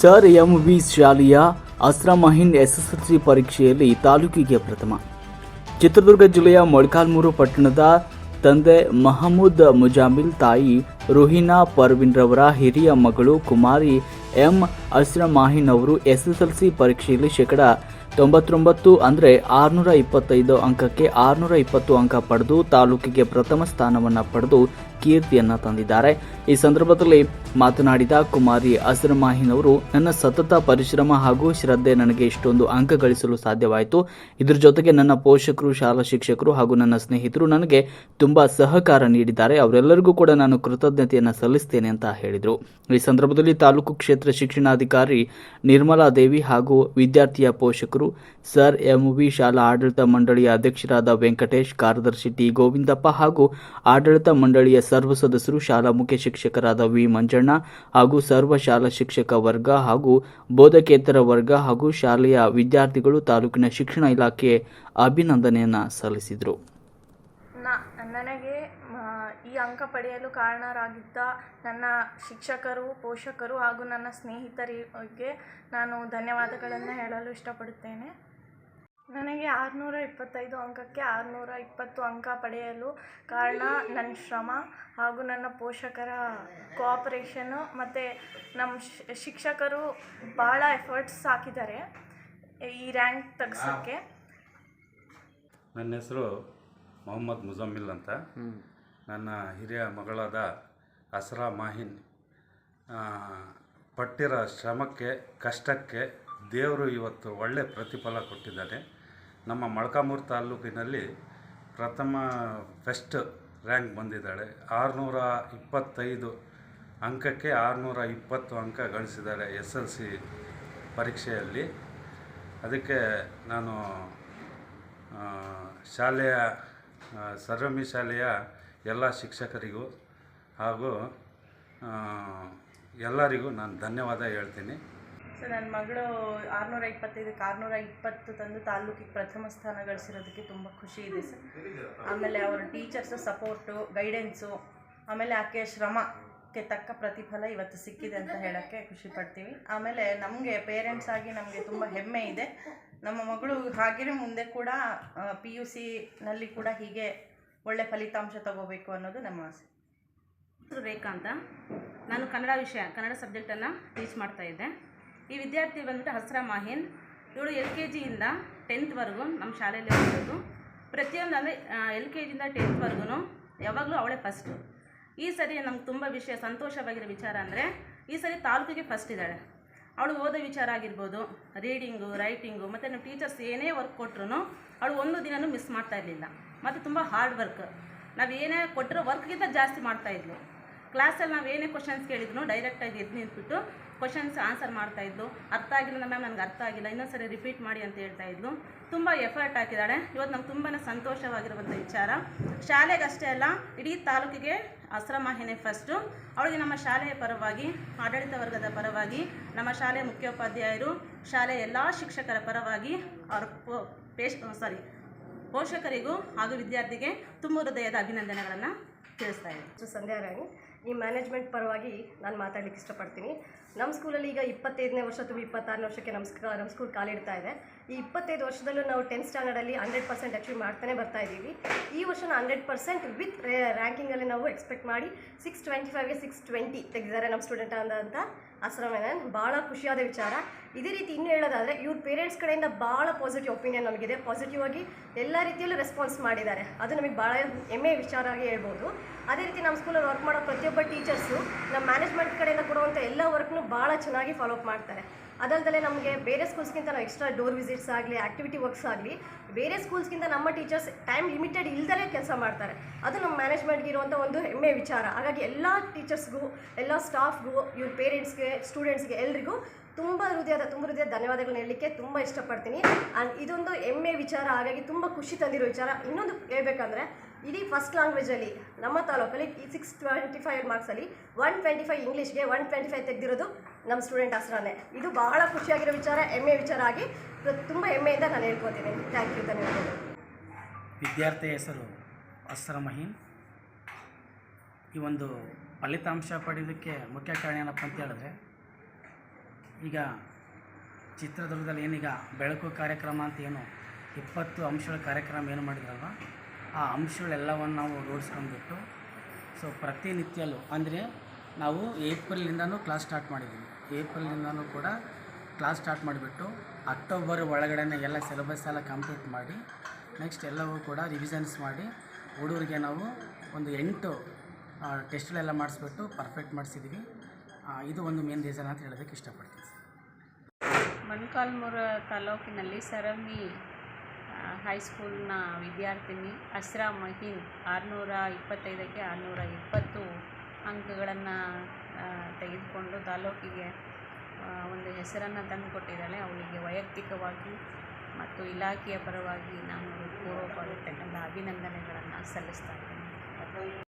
Sir M V ಶಾಲೆಯ ಅಸ್ರಾಮಹಿನ್ SSLC ಪರೀಕ್ಷೆಯಲ್ಲಿ ತಾಲೂಕಿಗೆ ಪ್ರಥಮ. ಚಿತ್ರದುರ್ಗ ಜಿಲ್ಲೆಯ ಮೊಳಕಾಲ್ಮೂರು ಪಟ್ಟಣದ ತಂದೆ ಮಹಮೂದ್ ಮುಜಾಮಿಲ್ ತಾಯಿ ರೋಹಿನಾ ಪರ್ವಿನ್ ರವರ ಹಿರಿಯ ಮಗಳು ಕುಮಾರಿ ಎಂ ಅಸ್ರಮಾಹಿನ್ ಅವರು ಎಸ್ಎಸ್ಎಲ್ಸಿ ಪರೀಕ್ಷೆಯಲ್ಲಿ ಶೇಕಡ ತೊಂಬತ್ತೊಂಬತ್ತು ಅಂದರೆ ಆರುನೂರ ಇಪ್ಪತ್ತೈದು ಅಂಕಕ್ಕೆ ಆರುನೂರ ಇಪ್ಪತ್ತು ಅಂಕ ಪಡೆದು ತಾಲೂಕಿಗೆ ಪ್ರಥಮ ಸ್ಥಾನವನ್ನು ಪಡೆದು ಕೀರ್ತಿಯನ್ನ ತಂದಿದ್ದಾರೆ. ಈ ಸಂದರ್ಭದಲ್ಲಿ ಮಾತನಾಡಿದ ಕುಮಾರಿ ಅಸ್ರಮಾಹಿನ್ ಅವರು ನನ್ನ ಸತತ ಪರಿಶ್ರಮ ಹಾಗೂ ಶ್ರದ್ಧೆ ನನಗೆ ಇಷ್ಟೊಂದು ಅಂಕ ಗಳಿಸಲು ಸಾಧ್ಯವಾಯಿತು. ಇದರ ಜೊತೆಗೆ ನನ್ನ ಪೋಷಕರು, ಶಾಲಾ ಶಿಕ್ಷಕರು ಹಾಗೂ ನನ್ನ ಸ್ನೇಹಿತರು ನನಗೆ ತುಂಬಾ ಸಹಕಾರ ನೀಡಿದ್ದಾರೆ. ಅವರೆಲ್ಲರಿಗೂ ಕೂಡ ನಾನು ಕೃತಜ್ಞತೆಯನ್ನು ಸಲ್ಲಿಸ್ತೇನೆ ಅಂತ ಹೇಳಿದರು. ಈ ಸಂದರ್ಭದಲ್ಲಿ ತಾಲೂಕು ಕ್ಷೇತ್ರ ಶಿಕ್ಷಣಾಧಿಕಾರಿ ನಿರ್ಮಲಾ ದೇವಿ ಹಾಗೂ ವಿದ್ಯಾರ್ಥಿಯ ಪೋಷಕರು ಸರ್ ಎಂವಿ ಶಾಲಾ ಆಡಳಿತ ಮಂಡಳಿಯ ಅಧ್ಯಕ್ಷರಾದ ವೆಂಕಟೇಶ್, ಕಾರ್ಯದರ್ಶಿ ಟಿ ಗೋವಿಂದಪ್ಪ ಹಾಗೂ ಆಡಳಿತ ಮಂಡಳಿಯ ಸರ್ವ ಸದಸ್ಯರು, ಶಾಲಾ ಮುಖ್ಯ ಶಿಕ್ಷಕರಾದ ವಿ. ಮಂಜಣ್ಣ ಹಾಗೂ ಸರ್ವ ಶಾಲಾ ಶಿಕ್ಷಕ ವರ್ಗ ಹಾಗೂ ಬೋಧಕೇತರ ವರ್ಗ ಹಾಗೂ ಶಾಲೆಯ ವಿದ್ಯಾರ್ಥಿಗಳು ತಾಲೂಕಿನ ಶಿಕ್ಷಣ ಇಲಾಖೆ ಅಭಿನಂದನೆಯನ್ನು ಸಲ್ಲಿಸಿದರು. ನನಗೆ ಈ ಅಂಕ ಪಡೆಯಲು ಕಾರಣರಾಗಿದ್ದ ನನ್ನ ಶಿಕ್ಷಕರು, ಪೋಷಕರು ಹಾಗೂ ನನ್ನ ಸ್ನೇಹಿತರಿಗೆ ನಾನು ಧನ್ಯವಾದಗಳನ್ನು ಹೇಳಲು ಇಷ್ಟಪಡುತ್ತೇನೆ. ನನಗೆ ಆರುನೂರ ಇಪ್ಪತ್ತೈದು ಅಂಕಕ್ಕೆ ಆರುನೂರ ಇಪ್ಪತ್ತು ಅಂಕ ಪಡೆಯಲು ಕಾರಣ ನನ್ನ ಶ್ರಮ ಹಾಗೂ ನನ್ನ ಪೋಷಕರ ಕೋಆಪರೇಷನ್ನು ಮತ್ತು ನಮ್ಮ ಶ್- ಶಿಕ್ಷಕರು ಭಾಳ ಎಫರ್ಟ್ಸ್ ಹಾಕಿದ್ದಾರೆ ಈ ರ್ಯಾಂಕ್ ತೆಗ್ಸೋಕ್ಕೆ. ನನ್ನ ಹೆಸರು ಮೊಹಮ್ಮದ್ ಮುಜಮ್ಮಿಲ್ ಅಂತ. ನನ್ನ ಹಿರಿಯ ಮಗಳಾದ ಅಸ್ರಾ ಮಾಹಿನ್ ಪಟ್ಟಿರೋ ಶ್ರಮಕ್ಕೆ ಕಷ್ಟಕ್ಕೆ ದೇವರು ಇವತ್ತು ಒಳ್ಳೆ ಪ್ರತಿಫಲ ಕೊಟ್ಟಿದ್ದಾನೆ. ನಮ್ಮ ಮೊಳಕಾಮೂರು ತಾಲೂಕಿನಲ್ಲಿ ಪ್ರಥಮ ಫಸ್ಟ್ ರ್ಯಾಂಕ್ ಬಂದಿದ್ದಾಳೆ. ಆರುನೂರ ಇಪ್ಪತ್ತೈದು ಅಂಕಕ್ಕೆ ಆರುನೂರ ಇಪ್ಪತ್ತು ಅಂಕ ಗಳಿಸಿದ್ದಾರೆ ಎಸ್ ಎಲ್ ಸಿ ಪರೀಕ್ಷೆಯಲ್ಲಿ. ಅದಕ್ಕೆ ನಾನು ಶಾಲೆಯ ಸರ್ವಮಿ ಶಾಲೆಯ ಎಲ್ಲ ಶಿಕ್ಷಕರಿಗೂ ಹಾಗೂ ಎಲ್ಲರಿಗೂ ನಾನು ಧನ್ಯವಾದ ಹೇಳ್ತೀನಿ. ಸೊ ನನ್ನ ಮಗಳು ಆರುನೂರ ಇಪ್ಪತ್ತೈದಕ್ಕೆ ಆರುನೂರ ಇಪ್ಪತ್ತು ತಂದು ತಾಲೂಕಿಗೆ ಪ್ರಥಮ ಸ್ಥಾನ ಗಳಿಸಿರೋದಕ್ಕೆ ತುಂಬ ಖುಷಿ ಇದೆ ಸರ್ ಆಮೇಲೆ ಅವರ ಟೀಚರ್ಸ್ ಸಪೋರ್ಟು ಗೈಡೆನ್ಸು ಆಮೇಲೆ ಆಕೆ ಶ್ರಮಕ್ಕೆ ತಕ್ಕ ಪ್ರತಿಫಲ ಇವತ್ತು ಸಿಕ್ಕಿದೆ ಅಂತ ಹೇಳೋಕ್ಕೆ ಖುಷಿ ಪಡ್ತೀವಿ. ಆಮೇಲೆ ನಮಗೆ ಪೇರೆಂಟ್ಸ್ ಆಗಿ ನಮಗೆ ತುಂಬ ಹೆಮ್ಮೆ ಇದೆ. ನಮ್ಮ ಮಗಳು ಹಾಗೆಯೇ ಮುಂದೆ ಕೂಡ ಪಿ ಯು ಸಿನಲ್ಲಿ ಕೂಡ ಹೀಗೆ ಒಳ್ಳೆ ಫಲಿತಾಂಶ ತಗೋಬೇಕು ಅನ್ನೋದು ನಮ್ಮ ಆಸೆ. ರೇಖಾ ಅಂತ? ನಾನು ಕನ್ನಡ ವಿಷಯ, ಕನ್ನಡ ಸಬ್ಜೆಕ್ಟನ್ನು ಟೀಚ್ ಮಾಡ್ತಾ ಇದ್ದೆ. ಈ ವಿದ್ಯಾರ್ಥಿ ಬಂದ್ಬಿಟ್ಟು ಹಸ್ರಾ ಮಾಹಿನ್. ಇವಳು ಎಲ್ ಕೆ ಜಿಯಿಂದ ಟೆಂತ್ವರೆಗೂ ನಮ್ಮ ಶಾಲೆಯಲ್ಲಿ ಓದಿರೋದು. ಪ್ರತಿಯೊಂದು ಅಂದರೆ ಎಲ್ ಕೆ ಜಿಯಿಂದ ಟೆಂತ್ವರೆಗೂ ಯಾವಾಗಲೂ ಅವಳೇ ಫಸ್ಟು ಈ ಸರಿ ನಮ್ಗೆ ತುಂಬ ವಿಷಯ, ಸಂತೋಷವಾಗಿರೋ ವಿಚಾರ ಅಂದರೆ, ಈ ಸರಿ ತಾಲೂಕಿಗೆ ಫಸ್ಟ್ ಇದ್ದಾಳೆ. ಅವಳು ಓದೋ ವಿಚಾರ ಆಗಿರ್ಬೋದು ರೀಡಿಂಗು ರೈಟಿಂಗು ಮತ್ತು ನಮ್ಮ ಟೀಚರ್ಸ್ ಏನೇ ವರ್ಕ್ ಕೊಟ್ರು ಅವಳು ಒಂದು ದಿನವೂ ಮಿಸ್ ಮಾಡ್ತಾ ಇರಲಿಲ್ಲ. ಮತ್ತು ತುಂಬ ಹಾರ್ಡ್ ವರ್ಕ್ ನಾವು ಏನೇ ಕೊಟ್ಟಿರೋ ವರ್ಕ್ಗಿಂತ ಜಾಸ್ತಿ ಮಾಡ್ತಾಯಿದ್ಲು ಕ್ಲಾಸಲ್ಲಿ ನಾವು ಏನೇ ಕ್ವಶನ್ಸ್ ಕೇಳಿದ್ರು ಡೈರೆಕ್ಟಾಗಿ ಎದ್ದು ನಿಂತ್ಬಿಟ್ಟು ಕ್ವಶನ್ಸ್ ಆನ್ಸರ್ ಮಾಡ್ತಾಯಿದ್ಲು ಅರ್ಥ ಆಗಿಲ್ಲ ಮ್ಯಾಮ್ ನನಗೆ ಅರ್ಥ ಆಗಿಲ್ಲ. ಇನ್ನೊಂದು ಸರಿ ರಿಪೀಟ್ ಮಾಡಿ ಅಂತ ಹೇಳ್ತಾ ಇದ್ಲು. ತುಂಬ ಎಫರ್ಟ್ ಹಾಕಿದ್ದಾಳೆ. ಇವತ್ತು ನಮ್ಗೆ ತುಂಬಾ ಸಂತೋಷವಾಗಿರುವಂಥ ವಿಚಾರ. ಶಾಲೆಗಷ್ಟೇ ಅಲ್ಲ, ಇಡೀ ತಾಲೂಕಿಗೆ ಅಸ್ರಮಾಹಿನಿ ಫಸ್ಟು ಅವಳಿಗೆ ನಮ್ಮ ಶಾಲೆಯ ಪರವಾಗಿ, ಆಡಳಿತ ವರ್ಗದ ಪರವಾಗಿ, ನಮ್ಮ ಶಾಲೆಯ ಮುಖ್ಯೋಪಾಧ್ಯಾಯರು, ಶಾಲೆಯ ಎಲ್ಲ ಶಿಕ್ಷಕರ ಪರವಾಗಿ ಅವ್ರ ಪೇಶ್ ಸಾರಿ ಪೋಷಕರಿಗೂ ಹಾಗೂ ವಿದ್ಯಾರ್ಥಿಗೆ ತುಂಬ ಹೃದಯದ ಅಭಿನಂದನೆಗಳನ್ನು ತಿಳಿಸ್ತಾ ಇದ್ದೀನಿ ಸಂಧ್ಯಾ ರಾಣಿ ಈ ಮ್ಯಾನೇಜ್ಮೆಂಟ್ ಪರವಾಗಿ ನಾನು ಮಾತಾಡ್ಲಿಕ್ಕೆ ಇಷ್ಟಪಡ್ತೀನಿ. ನಮ್ಮ ಸ್ಕೂಲಲ್ಲಿ ಈಗ ಇಪ್ಪತ್ತೈದನೇ ವರ್ಷ ತುಂಬ ಇಪ್ಪತ್ತಾರನೇ ವರ್ಷಕ್ಕೆ ನಮ್ಮ ಸ್ಕೂ ನಮ್ಮ ಸ್ಕೂಲ್ ಕಾಲಿಡ್ತಾ ಇದೆ. ಈ ಇಪ್ಪತ್ತೈದು ವರ್ಷದಲ್ಲೂ ನಾವು ಟೆಂತ್ ಸ್ಟ್ಯಾಂಡರ್ಡಲ್ಲಿ ಹಂಡ್ರೆಡ್ ಪರ್ಸೆಂಟ್ ಅಚೀವ್ ಮಾಡ್ತಾನೆ ಬರ್ತಾ ಇದ್ದೀವಿ. ಈ ವರ್ಷ ಹಂಡ್ರೆಡ್ ಪರ್ಸೆಂಟ್ ವಿತ್ ರ್ಯಾಂಕಿಂಗಲ್ಲಿ ನಾವು ಎಕ್ಸ್ಪೆಕ್ಟ್ ಮಾಡಿ ಸಿಕ್ಸ್ ಟ್ವೆಂಟಿ ಫೈವ್ಗೆ ಸಿಕ್ಸ್ ಟ್ವೆಂಟಿ ತೆಗೆದಿದ್ದಾರೆ ನಮ್ಮ ಸ್ಟೂಡೆಂಟ್ ಅಂತ ಅಸ್ರಮೇನನ್ ಭಾಳ ಖುಷಿಯಾದ ವಿಚಾರ. ಇದೇ ರೀತಿ ಇನ್ನೂ ಹೇಳೋದಾದರೆ ಇವ್ರ ಪೇರೆಂಟ್ಸ್ ಕಡೆಯಿಂದ ಭಾಳ ಪಾಸಿಟಿವ್ ಒಪಿನಿಯನ್ ನಮಗಿದೆ. ಪಾಸಿಟಿವ್ ಆಗಿ ಎಲ್ಲ ರೀತಿಯಲ್ಲೂ ರೆಸ್ಪಾನ್ಸ್ ಮಾಡಿದ್ದಾರೆ. ಅದು ನಮಗೆ ಭಾಳ ಹೆಮ್ಮೆ ವಿಚಾರ ಆಗಿ ಹೇಳ್ಬೋದು. ಅದೇ ರೀತಿ ನಮ್ಮ ಸ್ಕೂಲಲ್ಲಿ ವರ್ಕ್ ಮಾಡೋ ಪ್ರತಿಯೊಬ್ಬ ಟೀಚರ್ಸು ನಮ್ಮ ಮ್ಯಾನೇಜ್ಮೆಂಟ್ ಕಡೆಯಿಂದ ಕೊಡುವಂಥ ಎಲ್ಲ ವರ್ಕ್ನು ಭಾಳ ಚೆನ್ನಾಗಿ ಫಾಲೋ ಅಪ್ ಮಾಡ್ತಾರೆ. ಅದಲ್ಲದೆ ನಮಗೆ ಬೇರೆ ಸ್ಕೂಲ್ಸ್ಗಿಂತ ನಾವು ಎಕ್ಸ್ಟ್ರಾ ಡೋರ್ ವಿಸಿಟ್ಸ್ ಆಗಲಿ ಆ್ಯಕ್ಟಿವಿಟಿ ವರ್ಕ್ಸ್ ಆಗಲಿ, ಬೇರೆ ಸ್ಕೂಲ್ಸ್ಗಿಂತ ನಮ್ಮ ಟೀಚರ್ಸ್ ಟೈಮ್ ಲಿಮಿಟೆಡ್ ಇಲ್ದಲೇ ಕೆಲಸ ಮಾಡ್ತಾರೆ. ಅದು ನಮ್ಮ ಮ್ಯಾನೇಜ್ಮೆಂಟ್ಗೆ ಇರುವಂಥ ಒಂದು ಹೆಮ್ಮೆ ವಿಚಾರ. ಹಾಗಾಗಿ ಎಲ್ಲ ಟೀಚರ್ಸ್ಗೂ ಎಲ್ಲ ಸ್ಟಾಫ್ಗೂ ಇವ್ರ ಪೇರೆಂಟ್ಸ್ಗೆ ಸ್ಟೂಡೆಂಟ್ಸ್ಗೆ ಎಲ್ರಿಗೂ ತುಂಬ ಹೃದಯದ ತುಂಬ ಹೃದಯದ ಧನ್ಯವಾದಗಳನ್ನ ಹೇಳಲಿಕ್ಕೆ ತುಂಬ ಇಷ್ಟಪಡ್ತೀನಿ. ಆ್ಯಂಡ್ ಇದೊಂದು ಹೆಮ್ಮೆ ವಿಚಾರ. ಹಾಗಾಗಿ ತುಂಬ ಖುಷಿ ತಂದಿರೋ ವಿಚಾರ. ಇನ್ನೊಂದು ಹೇಳ್ಬೇಕಂದ್ರೆ ಇಡೀ ಫಸ್ಟ್ ಲ್ಯಾಂಗ್ವೇಜಲ್ಲಿ ನಮ್ಮ ತಾಲೂಕಲ್ಲಿ ಸಿಕ್ಸ್ ಟ್ವೆಂಟಿ ಫೈವ್ ಮಾರ್ಕ್ಸಲ್ಲಿ ಒನ್ ಟ್ವೆಂಟಿ ಫೈವ್ ಇಂಗ್ಲೀಷ್ಗೆ ಒನ್ ಟ್ವೆಂಟಿ ಫೈವ್ ತೆಗೆದಿರೋದು ನಮ್ಮ ಸ್ಟೂಡೆಂಟ್ ಹಸ್ರಾನೇ ಇದು ಬಹಳ ಖುಷಿಯಾಗಿರೋ ವಿಚಾರ ಹೆಮ್ಮೆ ವಿಚಾರ ಆಗಿ ತುಂಬ ಹೆಮ್ಮೆಯಿಂದ ನಾನು ಹೇಳ್ಕೊತೀನಿ. ಥ್ಯಾಂಕ್ ಯು ಧನ್ಯವಾದಗಳು. ವಿದ್ಯಾರ್ಥಿ ಹೆಸರು ಅಸ್ರ ಮಹೀನ್. ಈ ಒಂದು ಫಲಿತಾಂಶ ಪಡೆಯೋದಕ್ಕೆ ಮುಖ್ಯ ಕಾರಣ ಏನಪ್ಪ ಅಂತ ಹೇಳಿದ್ರೆ, ಈಗ ಚಿತ್ರದುರ್ಗದಲ್ಲಿ ಏನೀಗ ಬೆಳಕು ಕಾರ್ಯಕ್ರಮ ಅಂತ ಏನು ಇಪ್ಪತ್ತು ಅಂಶಗಳ ಕಾರ್ಯಕ್ರಮ ಏನು ಮಾಡಿದ್ರಲ್ವ ಆ ಅಂಶಗಳೆಲ್ಲವನ್ನು ನಾವು ರೂಢಿಸ್ಕೊಂಡ್ಬಿಟ್ಟು ಸೊ ಪ್ರತಿನಿತ್ಯಲೂ ಅಂದರೆ ನಾವು ಏಪ್ರಿಲಿಂದನೂ ಕ್ಲಾಸ್ ಸ್ಟಾರ್ಟ್ ಮಾಡಿದ್ದೀವಿ ಏಪ್ರಿಲಿಂದನೂ ಕೂಡ ಕ್ಲಾಸ್ ಸ್ಟಾರ್ಟ್ ಮಾಡಿಬಿಟ್ಟು, ಅಕ್ಟೋಬರ್ ಒಳಗಡೆನೆ ಎಲ್ಲ ಸಿಲೆಬಸ್ ಎಲ್ಲ ಕಂಪ್ಲೀಟ್ ಮಾಡಿ ನೆಕ್ಸ್ಟ್ ಎಲ್ಲವೂ ಕೂಡ ರಿವಿಷನ್ಸ್ ಮಾಡಿ, ಹುಡುಗರಿಗೆ ನಾವು ಒಂದು ಎಂಟು ಟೆಸ್ಟ್ಗಳೆಲ್ಲ ಮಾಡಿಸ್ಬಿಟ್ಟು ಪರ್ಫೆಕ್ಟ್ ಮಾಡಿಸಿದ್ವಿ. ಇದು ಒಂದು ಮೇನ್ ರೀಸನ್ ಅಂತ ಹೇಳೋದಕ್ಕೆ ಇಷ್ಟಪಡ್ತೀನಿ. ಮೊಣಕಾಲ್ಮೂರು ತಾಲೂಕಿನಲ್ಲಿ ಸರಮಿ ಹೈಸ್ಕೂಲ್ನ ವಿದ್ಯಾರ್ಥಿನಿ ಅಸ್ರಾ ಮಹೀನ್ ಆರುನೂರ ಇಪ್ಪತ್ತೈದಕ್ಕೆ ಆರುನೂರ ಇಪ್ಪತ್ತು ಅಂಕಗಳನ್ನು ತೆಗೆದುಕೊಂಡು ತಾಲೂಕಿಗೆ ಆ, ಒಂದು ಹೆಸರನ್ನು ತಂದುಕೊಟ್ಟಿದ್ದಾಳೆ. ಅವಳಿಗೆ ವೈಯಕ್ತಿಕವಾಗಿ ಮತ್ತು ಇಲಾಖೆಯ ಪರವಾಗಿ ನಾನು ಪೂರ್ವಕವಾಗಿರ್ತಕ್ಕಂಥ ಅಭಿನಂದನೆಗಳನ್ನು ಸಲ್ಲಿಸ್ತಾ ಇದ್ದೀನಿ.